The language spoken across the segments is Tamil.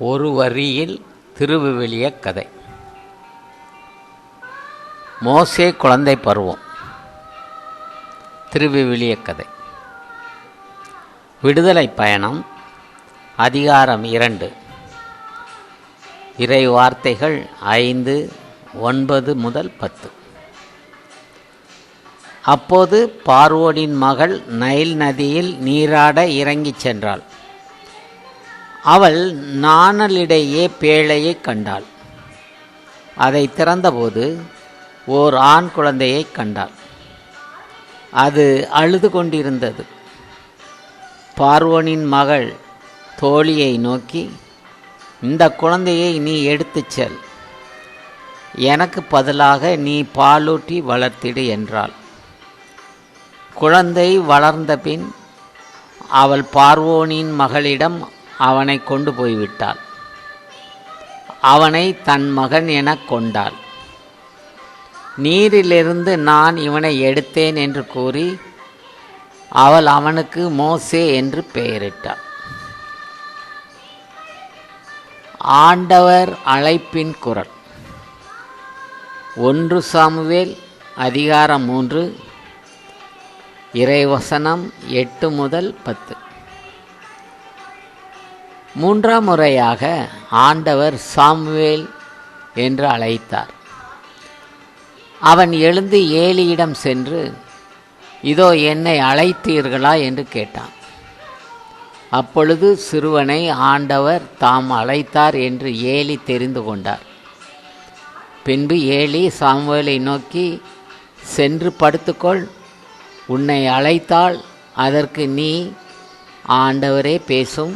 ஒரு வரியில் திருவிவிலிய கதை. மோசே குழந்தை பருவம். திருவிவிலிய கதை. விடுதலை பயணம் அதிகாரம் இரண்டு. இறை வார்த்தைகள் ஐந்து ஒன்பது முதல் பத்து. அப்போது பார்வோனின் மகள் நைல் நதியில் நீராட இறங்கிச் சென்றாள். அவள் நாணலிடையே பேழையை கண்டாள். அதை திறந்தபோது ஓர் ஆண் குழந்தையை கண்டாள். அது அழுது கொண்டிருந்தது. பார்வோனின் மகள் தோழியை நோக்கி இந்த குழந்தையை நீ எடுத்துச் செல். எனக்கு பதிலாக நீ பாலூட்டி வளர்த்திடு என்றாள். குழந்தை வளர்ந்த பின் அவள் பார்வோனின் மகளிடம் அவனை கொண்டு போய்விட்டாள். அவனை தன் மகன் எனக் கொண்டாள். நீரிலிருந்து நான் இவனை எடுத்தேன் என்று கூறி அவள் அவனுக்கு மோசே என்று பெயரிட்டாள். ஆண்டவர் அழைப்பின் குரல். ஒன்று சாமுவேல் அதிகாரம் மூன்று இறைவசனம் எட்டு முதல் பத்து. மூன்றாம் முறையாக ஆண்டவர் சாமுவேல் என்று அழைத்தார். அவன் எழுந்து ஏலியிடம் சென்று இதோ என்னை அழைத்தீர்களா? என்று கேட்டான். அப்பொழுது சிறுவனை ஆண்டவர் தாம் அழைத்தார் என்று ஏலி தெரிந்து கொண்டார். பின்பு ஏலி சாமுவேலை நோக்கி சென்று படுத்துக்கொள். உன்னை அழைத்தால் அதற்கு நீ ஆண்டவரே பேசும்.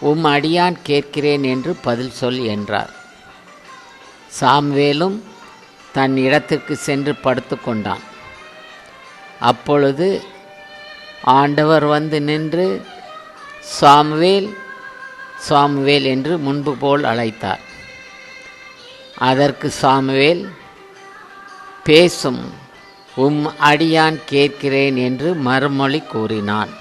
உம் அடியான் கேட்கிறேன் என்று பதில் சொல் என்றார். சாம்வேலும் தன் இடத்திற்கு சென்று படுத்து கொண்டான். அப்பொழுது ஆண்டவர் வந்து நின்று சாம்வேல் சாமுவேல் என்று முன்பு போல் அழைத்தார். அதற்கு சாமுவேல் பேசும் உம் அடியான் கேட்கிறேன் என்று மறுமொழி கூறினான்.